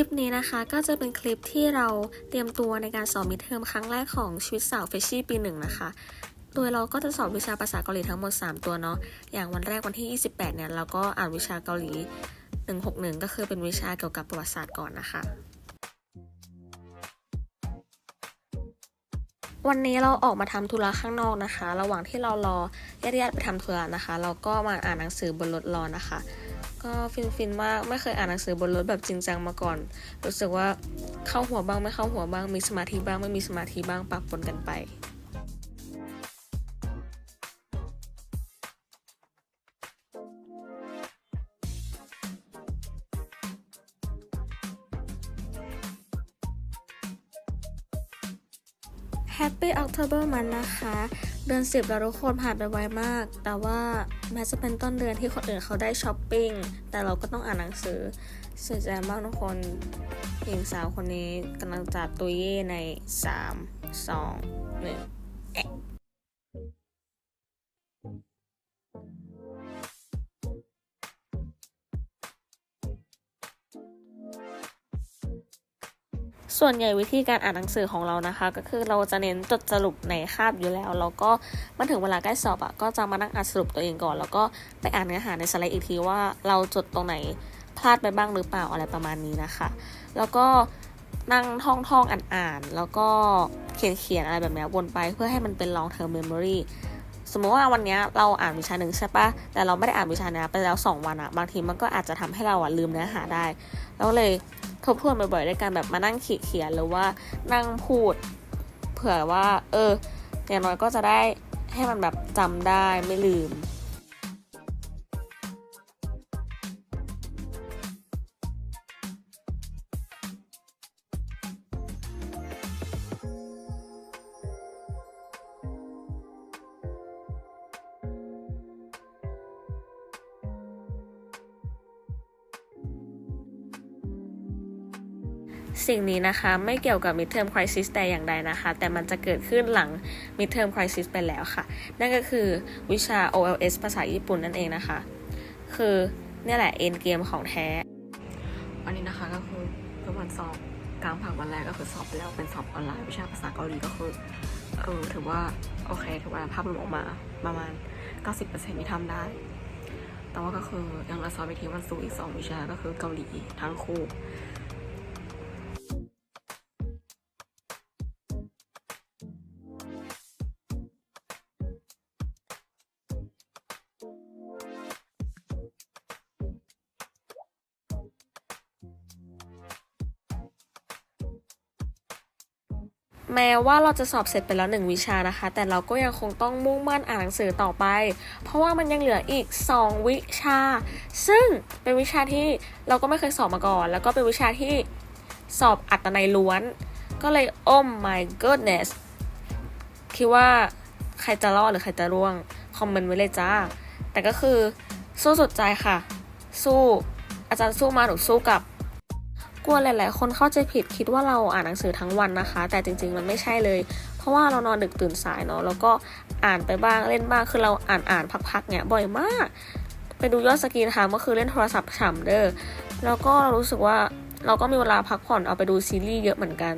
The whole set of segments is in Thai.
ลิปนี้นะคะก็จะเป็นคลิปที่เราเตรียมตัวในการสอบมิดเทอมครั้งแรกของชีวิตสาวเฟชชี่ปีหนึ่งนะคะ โดยเราก็จะสอบวิชาภาษาเกาหลีทั้งหมด 3 ตัวเนาะ อย่างวันแรกวันที่ 28 เนี่ยเราก็อ่านวิชาเกาหลี 161 ก็คือเป็นวิชาเกี่ยวกับประวัติศาสตร์ก่อนนะคะ วันนี้เราออกมาทำธุระข้างนอกนะคะ ระหว่างที่เรารอญาติๆไปทำธุระนะคะ เราก็มาอ่านหนังสือบนรถรอนะคะ ก็ฟินฟินๆมากไม่เคยอ่านหนังสือบนรถแบบจริงจังมาก่อน รู้สึกว่าเข้าหัวบ้างไม่เข้าหัวบ้างมีสมาธิบ้างไม่มีสมาธิบ้างปะปนกันไป Happy October มันนะคะ เดือนสิบแล้วทุกคนผ่านไปไวมาก แต่ว่าแม้จะเป็นต้นเดือนที่คนอื่นเขาได้ช้อปปิ้ง แต่เราก็ต้องอ่านหนังสือเสียใจมากทุกคน หญิงสาวคนนี้กำลังจับตัวเย่ใน 3 2 1 ส่วนใหญ่วิธีการอ่านหนังสือของเรานะคะ ก็คือเราจะเน้นจดสรุปในคาบอยู่แล้วแล้วก็มาถึงเวลาใกล้สอบอะ่ะก็จะมานั่งอ่านสรุปตัวเองก่อน แล้วก็ไปอ่านเนื้อหาในสไลด์อีกทีว่าเราจดตรงไหนพลาดไปบ้างหรือเปล่าอะไรประมาณนี้นะคะ แล้วก็นั่งท่องท่องอ่านอ่านๆแล้วก็เขียนเขียนอะไรแบบนี้วนไปเพื่อให้มันเป็น long term memory สมมติว่าวันนี้เราอ่านวิชาหนึ่งใช่ปะแต่เราไม่ได้อ่านวิชานี้ไปแล้ว 2 วันอะบางทีมันก็อาจจะทำให้เราอะลืมเนื้อหาได้ แล้วก็เลย บทวนบ่อยๆด้วยการแบบมานั่งขีดเขียนหรือว่านั่งพูด เผื่อว่า เอออย่างน้อยก็จะได้ให้มันแบบจำได้ไม่ลืม สิ่งนี้นะคะไม่เกี่ยวกับ midterm crisis แต่อย่างใดนะคะ แต่มันจะเกิดขึ้นหลัง midterm crisis ไปแล้วค่ะ นั่นก็คือวิชา OLS ภาษาญี่ปุ่นนั่นเองนะคะ คือเนี่ยแหละ end game ของแท้ วันนี้นะคะก็คือเป็นวันสอบกลางภาควันแรกก็คือสอบแล้วเป็นสอบออนไลน์วิชาภาษาเกาหลีก็คือเออถือว่าโอเคถือว่าภาพรวมออกมาประมาณ 90%ที่ทำได้ แต่ว่าก็คือยังเหลือสอบไปที่วันศุกร์อีก 2 วิชาก็คือเกาหลีทั้งคู่ แม้ว่าเราจะสอบเสร็จไปแล้วหนึ่งวิชานะคะ แต่เราก็ยังคงต้องมุ่งมั่นอ่านหนังสือต่อไป เพราะว่ามันยังเหลืออีก 2 วิชา ซึ่งเป็นวิชาที่เราก็ไม่เคยสอบมาก่อน แล้วก็เป็นวิชาที่สอบอัตนัยล้วน ก็เลย oh my goodness คิดว่าใครจะรอดหรือใครจะร่วง คอมเมนต์ไว้เลยจ้า แต่ก็คือสู้สุดใจค่ะ สู้อาจารย์สู้มาหนูสู้กับ ลัวหลาย ๆ คนเข้าใจผิดคิดว่าเราอ่านหนังสือทั้งวันนะคะ แต่จริง ๆ มันไม่ใช่เลย เพราะว่าเรานอนดึกตื่นสายเนาะแล้วก็อ่านไปบ้างเล่นบ้างคือเราอ่านอ่านพักๆเนี่ยบ่อยมาก ไปดูยอดสกรีนไทม์ก็คือเล่นโทรศัพท์ฉ่ำเด้อแล้วก็เรารู้สึกว่าเราก็มีเวลาพักผ่อนเอาไปดูซีรีส์เยอะเหมือนกัน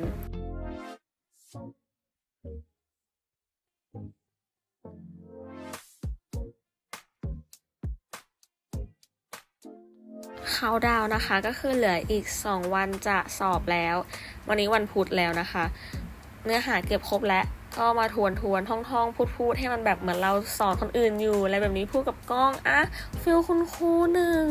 เขาดาวน์นะคะ ก็คือเหลืออีก 2 วันจะสอบแล้ว วันนี้วันพุธแล้วนะคะ เนื้อหาเก็บครบแล้วก็มาทวนทวนท่องท่องพูดพูดให้มันแบบเหมือนเราสอนคนอื่นอยู่อะไรแบบนี้พูดกับกล้องอะฟิลคุณครูหนึ่ง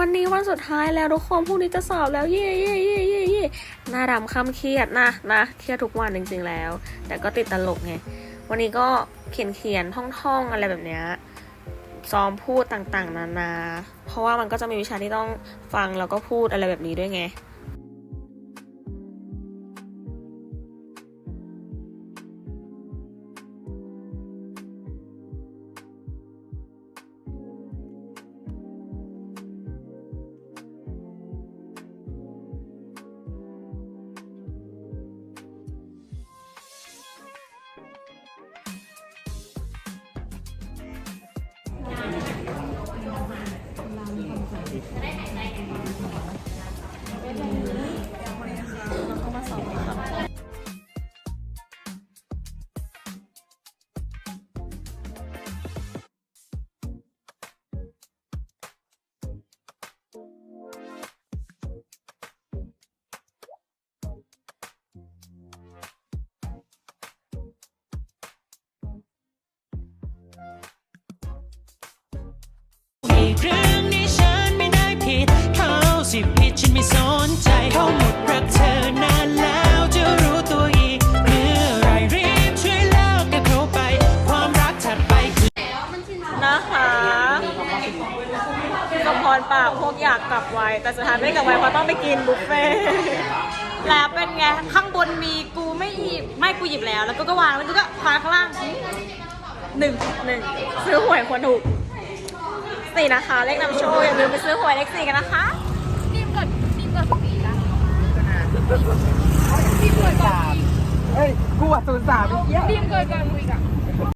วันนี้วันสุดท้ายแล้วทุกคนพรุ่งนี้จะสอบแล้วเย่เย่เย่เย่เย่หน้าดำคำเครียดนะนะเครียดทุกวันจริงๆแล้ว แต่ก็ติดตลกไงวันนี้ก็เขียนเขียนท่องท่องๆอะไรแบบเนี้ยซ้อมพูดต่างๆ นานา เพราะว่ามันก็จะมีวิชาที่ต้องฟังแล้วก็พูดอะไรแบบนี้ด้วยไง วันนี้นะคะเราก็มาสอบค่ะ กอยากกลับไว แต่สุดท้ายไม่กลับไวเพราะต้องไปกินบุฟเฟ่ต์แล้วเป็นไง ข้างบนมีกูไม่หยิบ ไม่กูหยิบแล้ว แล้วกูก็วางแล้วกูก็วางข้างล่างหนึ่งหนึ่งซื้อหวยควรถูกสี่นะคะ เลขนำโชคอย่าลืมไปซื้อหวยเลขสี่กันนะคะเฮ้ยกูอะศูนย์สามดีมเกิดก่อนกูอีกอะ